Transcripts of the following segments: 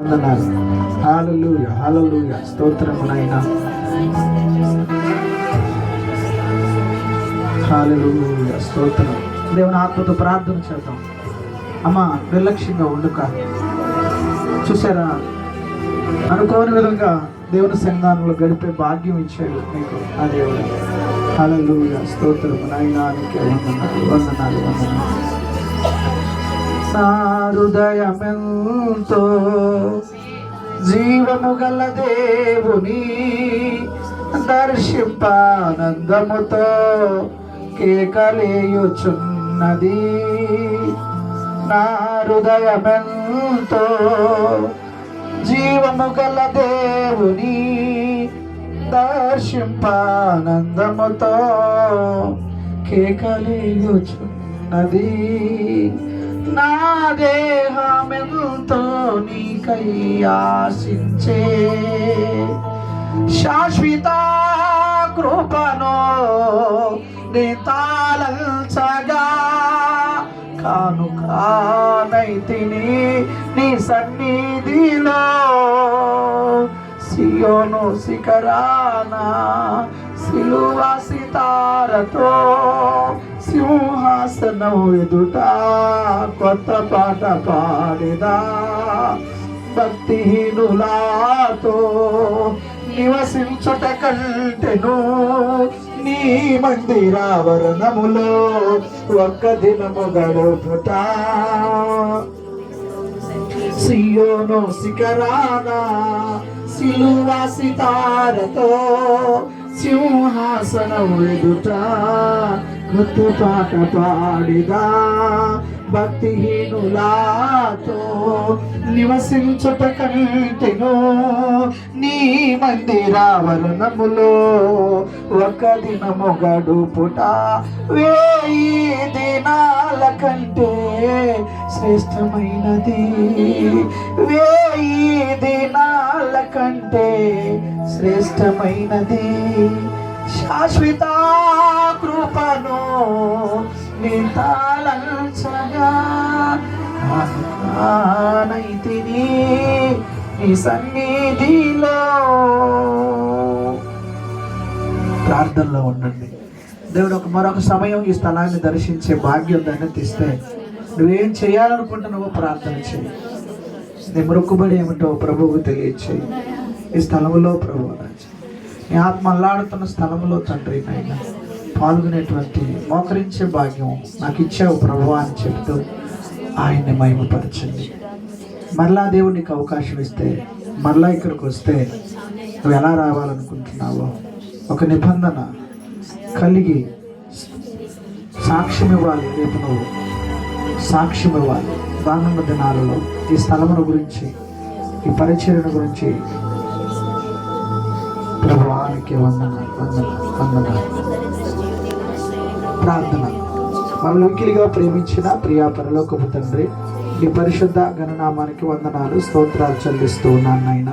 వందనాలు. హాలూయ హాలూయ స్తోత్రమునైనా హాలూయ స్తోత్రం. దేవుని ఆత్మతో ప్రార్థన చేద్దాం. అమ్మ నిర్లక్ష్యంగా ఉండుక. చూసారా అనుకోని విధంగా దేవుని సంధానంలో గడిపే భాగ్యం ఇచ్చాడు మీకు ఆ దేవుడు. హాలూయ స్తోత్రం నాయనానికి వందనాలు వందనాలు వందనాలు. నా హృదయమెంతో జీవము గల దేవుని దర్శింపానందముతో కేకలేయుచున్నది. నా హృదయమెంతో జీవము గల దేవుని దర్శింపానందముతో కేకలేయుచున్నది. నా దేహమెంతో నీకై ఆశించే శాశ్వత కృపను నీ కానుకానైతిని నీ సన్నిధిలో సియోను శిఖరాన సిలువ సితారతో సింహాసనము ఎదుట కొత్త పాట పాడిదా. భక్తిహీనులాతో నివసించుట కంటెను నీ మందిరావరణములో ఒక్క దినము గడుపుట. సియోను శిఖరానా సిలువ సితారతో సింహాసనం ఎదుట కొత్త పాట పాడిదా. భక్తిహీనులాతో నివసించుట కంటెను నీ మందిరావరణములో ఒక దినము గడుపుట వేయి దినాల కంటే శ్రేష్టమైనది. వేయి దినాల కంటే శ్రేష్టమైనది. శాశ్వత కృపను నితాళంచగా నైతిని నీ సన్నిధిలో. ప్రార్థనలో ఉండండి. దేవుడు ఒక మరొక సమయం ఈ స్థలాన్ని దర్శించే భాగ్యం దాన్ని తీస్తే నువ్వేం చేయాలనుకుంటున్నావో ప్రార్థన చేయి. నీ మొక్కుబడి ఏమిటో ప్రభువుకు తెలియచేయి. ఈ స్థలంలో ప్రభు నీ ఆత్మ అల్లాడుతున్న స్థలంలో తండ్రి నాయన పాల్గొనేటువంటి మోకరించే భాగ్యం నాకు ఇచ్చావు ప్రభు అని చెప్తూ ఆయన్ని మహిమపరచండి. మరలా దేవుడు నీకు అవకాశం ఇస్తే మరలా ఇక్కడికి వస్తే నువ్వు ఎలా రావాలనుకుంటున్నావో ఒక నిబంధన కలిగి సాక్ష్యం ఇవ్వాలి. రేపు నువ్వు సాక్ష్యం ఇవ్వాలి. రానున్న దినాలలో ఈ స్థలమును గురించి ఈ పరిచయను గురించి ప్రభువానికి వందనాలు వందనాలు వందనాలు ప్రార్థన. మమ్మల్ని మిక్కిలిగా ప్రేమించిన ప్రియా పరలోకపు తండ్రి నీ పరిశుద్ధ గణనామానికి వందనాలు స్తోత్రాలు చెల్లిస్తూ ఉన్నాను నాయన.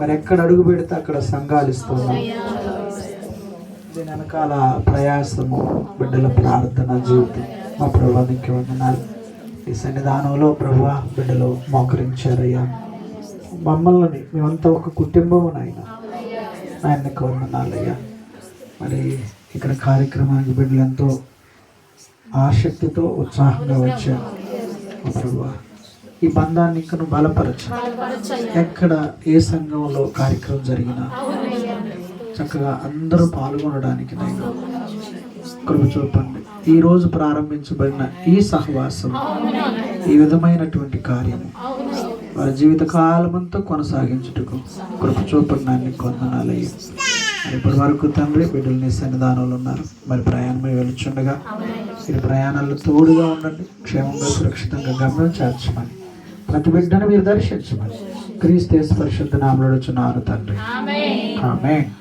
మరి ఎక్కడ అడుగు పెడితే అక్కడ సంఘాలు దీని వెనకాల ప్రయాసము బిడ్డల ప్రార్థన జీవితం. మా ప్రభా నీకు వందనాలు. ఈ సన్నిధానంలో ప్రభు బిడ్డలు మోకరించారయ్యా. మమ్మల్ని మేమంతా ఒక కుటుంబం నాయన. ఆయనకు వందనాలయ్యా మరి ఇక్కడ కార్యక్రమానికి బిడ్డలు ఎంతో ఆసక్తితో ఉత్సాహంగా వచ్చారు. ప్రభు ఈ బంధాన్ని ఇంకా నువ్వు బలపరచు. ఎక్కడ ఏ సంఘంలో కార్యక్రమం జరిగినా చక్కగా అందరూ పాల్గొనడానికి నేను కృప చూపండి. ఈ రోజు ప్రారంభించబడిన ఈ సహవాసం ఈ విధమైనటువంటి కార్యము వారి జీవిత కాలమంతా కొనసాగించుటకు కృప చూపండి నాన్ని కొందనాలయ్యి. మరి ఇప్పటి వరకు తండ్రి బిడ్డలు నీ సన్నిధానంలో ఉన్నారు. మరి ప్రయాణమే వెలుచుండగా ఈ ప్రయాణాల్లో తోడుగా ఉండండి క్షేమంగా సురక్షితంగా గమ్యం చేర్చమని ప్రతి బిడ్డను మీరు దర్శించమని. క్రీస్తు యేసు పరిశుద్ధ నామలు తండ్రి. ఆమె